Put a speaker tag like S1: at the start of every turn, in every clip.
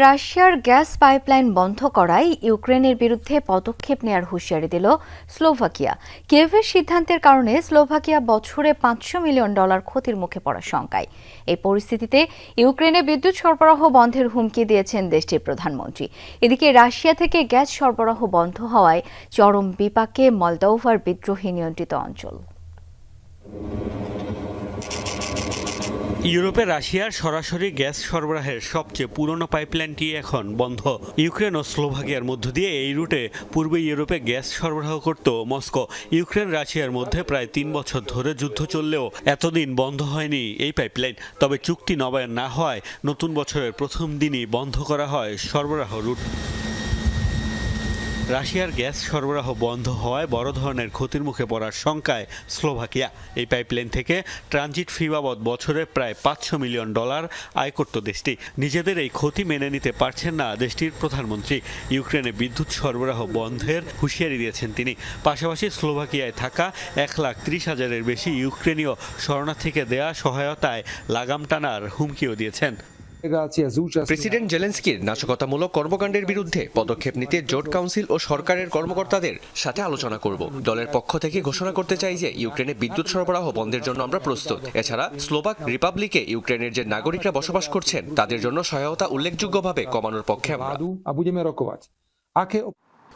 S1: রাশিয়ার gas pipeline বন্ধ করায় ইউক্রেনের বিরুদ্ধে পদক্ষেপ নেয়ার হুঁশিয়ারি দিল স্লোভাকিয়া। কিয়েভের সিদ্ধান্তের কারণে স্লোভাকিয়া বছরে পাঁচশো মিলিয়ন ডলার ক্ষতির মুখে পড়ার শঙ্কায়। এই পরিস্থিতিতে ইউক্রেনে বিদ্যুৎ সরবরাহ বন্ধের হুমকি দিয়েছেন দেশটির প্রধানমন্ত্রী। এদিকে রাশিয়া থেকে গ্যাস সরবরাহ বন্ধ হওয়ায় চরম বিপাকে মলদোভার বিদ্রোহী নিয়ন্ত্রিত অঞ্চল।
S2: ইউরোপে রাশিয়ার সরাসরি গ্যাস সরবরাহের সবচেয়ে পুরনো পাইপলাইনটি এখন বন্ধ। ইউক্রেন ও স্লোভাকিয়ার মধ্য দিয়ে এই রুটে পূর্ব ইউরোপে গ্যাস সরবরাহ করত মস্কো। ইউক্রেন রাশিয়ার মধ্যে প্রায় তিন বছর ধরে যুদ্ধ চললেও এতদিন বন্ধ হয়নি এই পাইপলাইন। তবে চুক্তি নবায়ন না হওয়ায় নতুন বছরের প্রথম দিনই বন্ধ করা হয় সরবরাহ রুট। রাশিয়ার গ্যাস সরবরাহ বন্ধ হওয়ায় বড় ধরনের ক্ষতির মুখে পড়ার শঙ্কায় স্লোভাকিয়া। এই পাইপলাইন থেকে ট্রানজিট ফি বাবদ বছরে প্রায় পাঁচশো মিলিয়ন ডলার আয় করত দেশটি। নিজেদের এই ক্ষতি মেনে নিতে পারছেন না দেশটির প্রধানমন্ত্রী। ইউক্রেনে বিদ্যুৎ সরবরাহ বন্ধের হুঁশিয়ারি দিয়েছেন তিনি। পাশাপাশি স্লোভাকিয়ায় থাকা এক লাখ ত্রিশ হাজারের বেশি ইউক্রেনীয় শরণার্থীকে দেয়া সহায়তায় লাগাম টানার হুমকিও দিয়েছেন।
S3: প্রেসিডেন্ট জেলেন্সকির নাশকতামূলক কর্মকাণ্ডের বিরুদ্ধে পদক্ষেপ নিতে জোট কাউন্সিল ও সরকারের কর্মকর্তাদের সাথে আলোচনা করব। দলের পক্ষ থেকে ঘোষণা করতে চাই যে ইউক্রেনে বিদ্যুৎ সরবরাহ বন্ধের জন্য আমরা প্রস্তুত। এছাড়া স্লোভাক রিপাবলিকে ইউক্রেনের যে নাগরিকরা বসবাস করছেন তাদের জন্য সহায়তা উল্লেখযোগ্যভাবে কমানোর পক্ষে আমরা।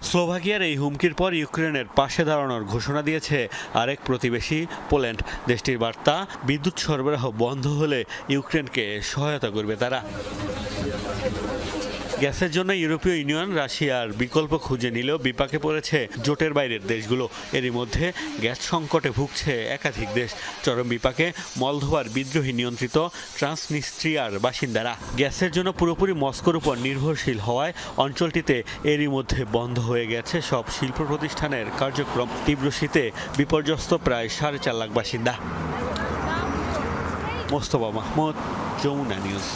S2: স্লোভাকিয়ার এই হুমকির পর ইউক্রেনের পাশে দাঁড়ানোর ঘোষণা দিয়েছে আরেক প্রতিবেশী পোল্যান্ড। দেশটির বার্তা, বিদ্যুৎ সরবরাহ বন্ধ হলে ইউক্রেনকে সহায়তা করবে তারা। গ্যাসের জন্য ইউরোপীয় ইউনিয়ন, রাশিয়ার বিকল্প খুঁজে নিলেও বিপাকে পড়েছে জোটের বাইরের দেশগুলো। এরই মধ্যে গ্যাস সংকটে ভুগছে একাধিক দেশ। চরম বিপাকে মলধোয়ার বিদ্রোহী নিয়ন্ত্রিত ট্রান্সনিস্ট্রিয়ার বাসিন্দারা। গ্যাসের জন্য পুরোপুরি মস্কোর উপর নির্ভরশীল হওয়ায় অঞ্চলটিতে এরই মধ্যে বন্ধ হয়ে গেছে সব শিল্প প্রতিষ্ঠানের কার্যক্রম। তীব্র শীতে বিপর্যস্ত প্রায় সাড়ে চার লাখ বাসিন্দা। মোস্তফা মাহমুদ, যমুনা নিউজ।